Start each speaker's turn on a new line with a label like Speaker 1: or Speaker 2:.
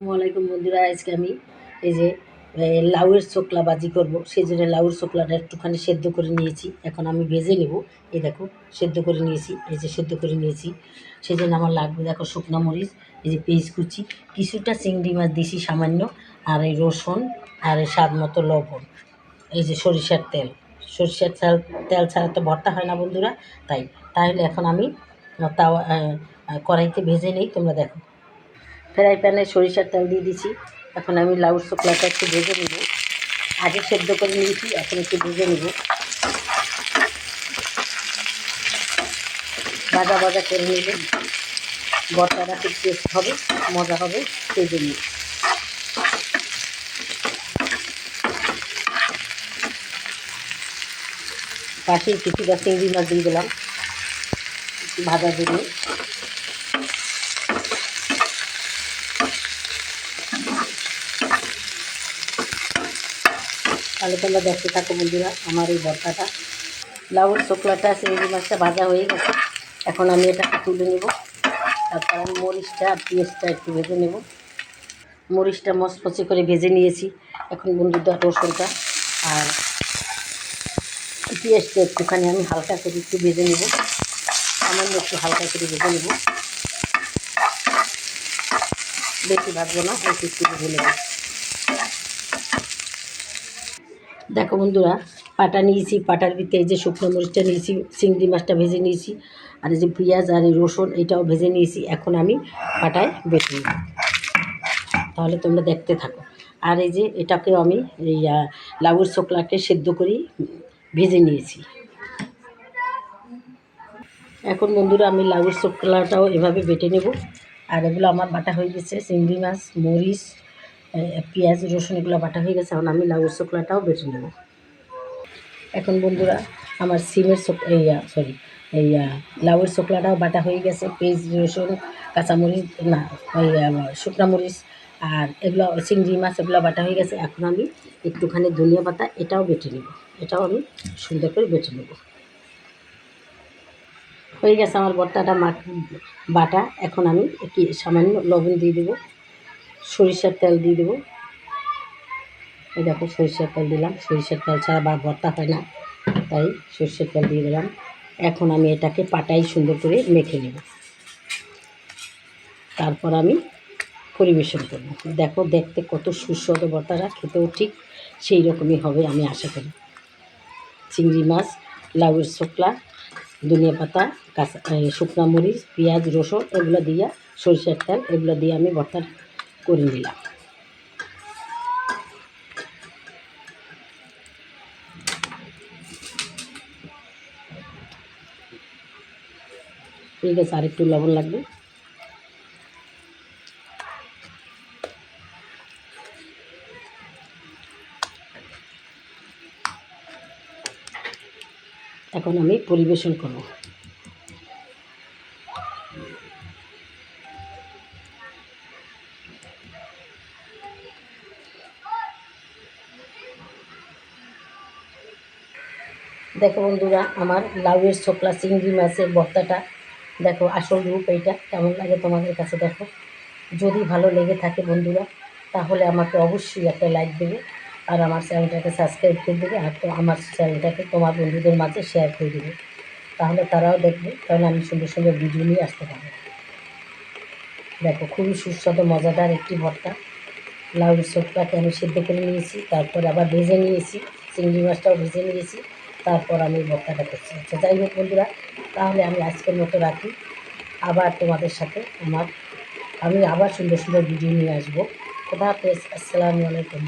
Speaker 1: আসসালামাইকুম বন্ধুরা, আজকে আমি এই যে লাউয়ের চোকলা বাজি করব। সেই জন্য লাউয়ের চোকলাটা একটুখানি সেদ্ধ করে নিয়েছি। এখন আমি ভেজে নেব। এই দেখো, সেদ্ধ করে নিয়েছি, এই যে সেদ্ধ করে নিয়েছি। সেই জন্য আমার লাগবে, দেখো, শুকনো মরিচ, এই যে পেঁয়াজ কুচি, কিছুটা চিংড়ি মাছ দিছি সামান্য, আর এই রসুন, আর এই স্বাদ মতো লবণ, এই যে সরিষার তেল। সরিষার তেল তেল ছাড়া তো ভর্তা হয় না বন্ধুরা, তাই। তাহলে এখন আমি তাওয়া কড়াইতে ভেজে নেই, তোমরা দেখো। ফ্রাই প্যানে সরিষার তেল দিয়ে দিছি। এখন আমি লাউর শুকলাটা একটু ভেজে নেব। আগে সেদ্ধ করে নিয়েছি, এখন একটু ভেজে নেব। ভাজা ভাজা করে নেবে। বটাটা খুব টেস্ট হবে, মজা হবে, সেই জন্য। পাশে কিছুটা চিংড়ি মাছ দিয়ে দিলাম। ভাজা জন্য। তাহলে তোমরা দেখতে থাকো বন্ধুরা, আমার এই ভর্তাটা লাউর শুকলাটা চিংড়ি মাছটা ভাজা হয়ে গেছে। এখন আমি এটা তুলে নেব। তারপর আমি মরিচটা আর পেঁয়াজটা একটু ভেজে নেব। মরিচটা মচমচে করে ভেজে নিয়েছি। এখন বন্ধুরা রসুনটা আর পেঁয়াজটা একটুখানি আমি হালকা করে একটু ভেজে নেব। সামান্য একটু হালকা করে ভেজে নেব। বেশি ভাজবো না একটু একটু ভেজে নেব। দেখো বন্ধুরা পাটা নিয়েছি পাটার ভিতরে যে শুকনো মরিচটা নিয়েছি চিংড়ি মাছটা ভেজে নিয়েছি আর এই যে পেঁয়াজ আর রসুন এটাও ভেজে নিয়েছি এখন আমি পাটায় বেটে নেব। তাহলে তোমরা দেখতে থাকো। আর এই যে এটাকেও আমি এই আহ, লাউয়ের চোকলাকে সেদ্ধ করি ভেজে নিয়েছি। এখন বন্ধুরা আমি লাউয়ের চোকলাটাও এভাবে বেটে নেব। আর এগুলো আমার বাটা হয়ে গেছে চিংড়ি মাছ মরিচ পেঁয়াজ, রসুন এগুলো বাটা হয়ে গেছে, এখন আমি লাউয়ের চোকলাটাও বেটে নেব। এখন বন্ধুরা, আমার সিমের এই সরি এই লাউয়ের চোকলাটাও বাটা হয়ে গেছে, পেঁয়াজ, রসুন, কাঁচামরিচ, না ওই শুকনা মরিচ আর এগুলো, চিংড়ি মাছ এগুলো বাটা হয়ে গেছে, এখন আমি একটুখানি ধনিয়া পাতা এটাও বেটে নেব, এটাও আমি সুন্দর করে বেটে নেব। হয়ে গেছে আমার ভর্তাটা মাখ বাটা, এখন আমি কি সামান্য লবণ দিয়ে দেবো। সরিষার তেল দিয়ে দেবো। এই দেখো, সরিষার তেল দিলাম। সরিষার তেল ছাড়া বা ভর্তা হয় না, তাই সরিষার তেল দিয়ে দিলাম। এখন আমি এটাকে পাটাই সুন্দর করে মেখে নেব। তারপর আমি পরিবেশন করব। দেখো, দেখতে কত সুস্বাদু ভর্তাটা, খেতেও ঠিক সেই রকমই হবে আমি আশা করি। চিংড়ি মাছ, লাউয়ের শুকলা ধনিয়া পাতা, কাঁচা শুকনা মরিচ, পেঁয়াজ, রসুন, এগুলো দিয়ে সরিষার তেল, এগুলো দিয়ে আমি ভর্তা করে নিলাম। ঠিক আছে আরেকটু লবণ লাগবে। এখন আমি পরিবেশন করব। দেখো বন্ধুরা, আমার লাউয়ের ছোকলা চিংড়ি মাছের ভর্তাটা। দেখো আসল রূপ এইটা, কেমন লাগে তোমাদের কাছে দেখো। যদি ভালো লেগে থাকে বন্ধুরা, তাহলে আমাকে অবশ্যই একটা লাইক দেবে আর আমার চ্যানেলটাকে সাবস্ক্রাইব করে দেবে আর তো আমার চ্যানেলটাকে তোমার বন্ধুদের মাঝে শেয়ার করে দেবে। তাহলে তারাও দেখবে কারণ আমি সুন্দর সুন্দর ভিডিও নিয়ে আসতে পারব। দেখো খুবই সুস্বাদু, মজাদার একটি ভর্তা। লাউয়ের চোখটাকে আমি সিদ্ধ করে নিয়েছি, তারপর আবার ভেজে নিয়েছি, চিংড়ি মাছটাও ভেজে নিয়েছি। তারপর আমি বক্তাটা করছি। আচ্ছা যাই হোক বন্ধুরা, তাহলে আমি আজকের মতো রাখি। আবার তোমাদের সাথে আমার আমি আবার সুন্দর সুন্দর ভিডিও নিয়ে আসব। খোদা হাফেজ, আসসালামু আলাইকুম।